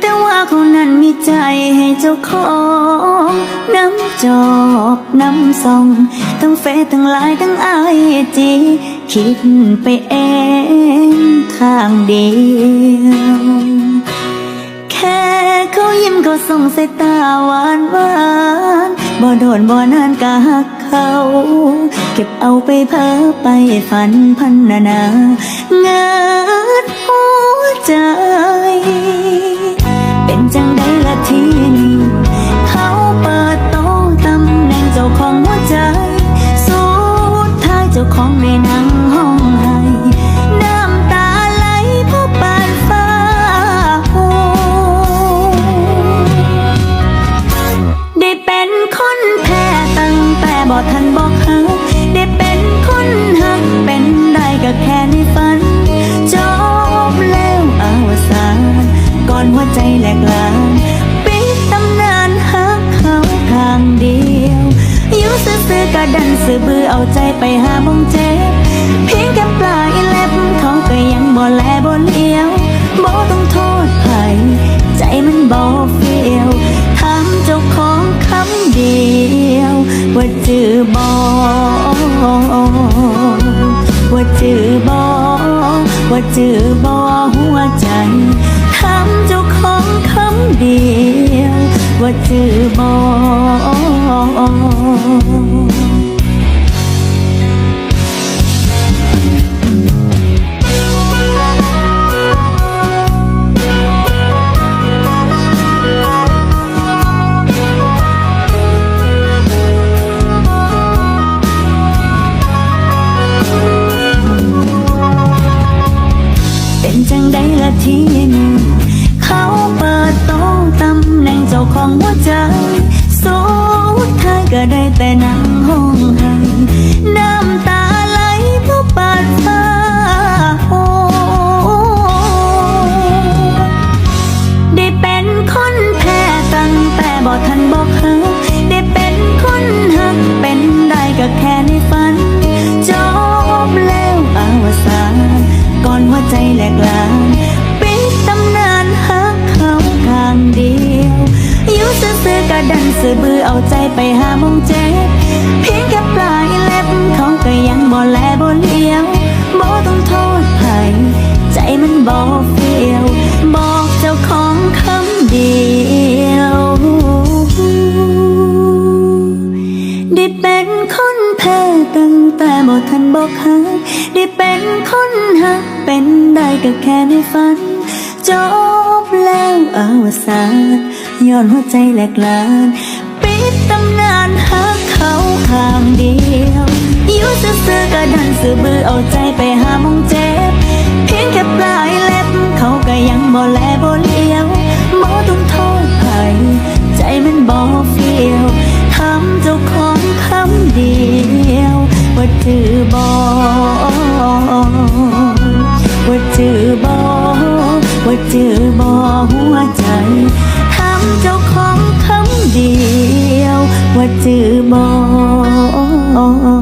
แต่ว่าเขานั้นมีใจให้เจ้าของน้ำจอบน้ำซองทั้งเฟซทั้งไลน์ทั้งไอจีคิดไปเองทางเดียวแค่เขายิ้มเขาส่งสายตาหวานหวาน บ่โดนบ่นานกะหักเขา เก็บเอาไปเพ้อไปฝันพันนานางิดหัวใจ เป็นจังได้ละทีนี้เขาเปิดโตะตำแหน่งเจ้าของหัวใจ สุดท้ายเจ้าของใน ไปหาบงเจ็บเพียงแค่ปลายเล็บเขาก็ยังบ่แลบ่เลี้ยวบ่ต้องโทษใครใจมันบ่เฟียวถามเจ้าของคำเดียว ว่าจือบ่ว่าจือบ่ว่าจือบ่หัวใจถามเจ้าของคำเดียว ว่าจือบ่ จังได้ละทีนี้เขาเปิดโตะตำแหน่งเจ้าของหัวใจสุดท้ายก็ได้แต่นั่งห้องให้น้ำตาไหลเพราะปาดฟ้าโหได้เป็นคนแพ้ตั้งแต่บ่ทันบอกหักได้เป็นคนหักเป็นได้ก็แค่ ใจแหลกลานปิดตำนานหักเขาข้างเดียวอยู่ซื่อๆก็ดันสื่อบือเอาใจไปหามงเจ็บเพียงแค่ปลายเล็บเขาก็ยังบ่แลบ่เลี้ยวบ่ต้องโทษใครใจมันบ่เฟียวบ บ่ทันบอกหักได้เป็นคนหักเป็นได้ก็แค่ในฝัน จบแล้วอวสานย้อนหัวใจแหลกลาน ปิดตำนานหักเขาข้างเดียวอยู่ซื่อๆก็ดันสื่อบือเอาใจไปหามงเจ็บ เพียงแค่ปลายเล็บเขาก็ยังบ่แลบ่เลี้ยวบ่ต้องโทษ มอง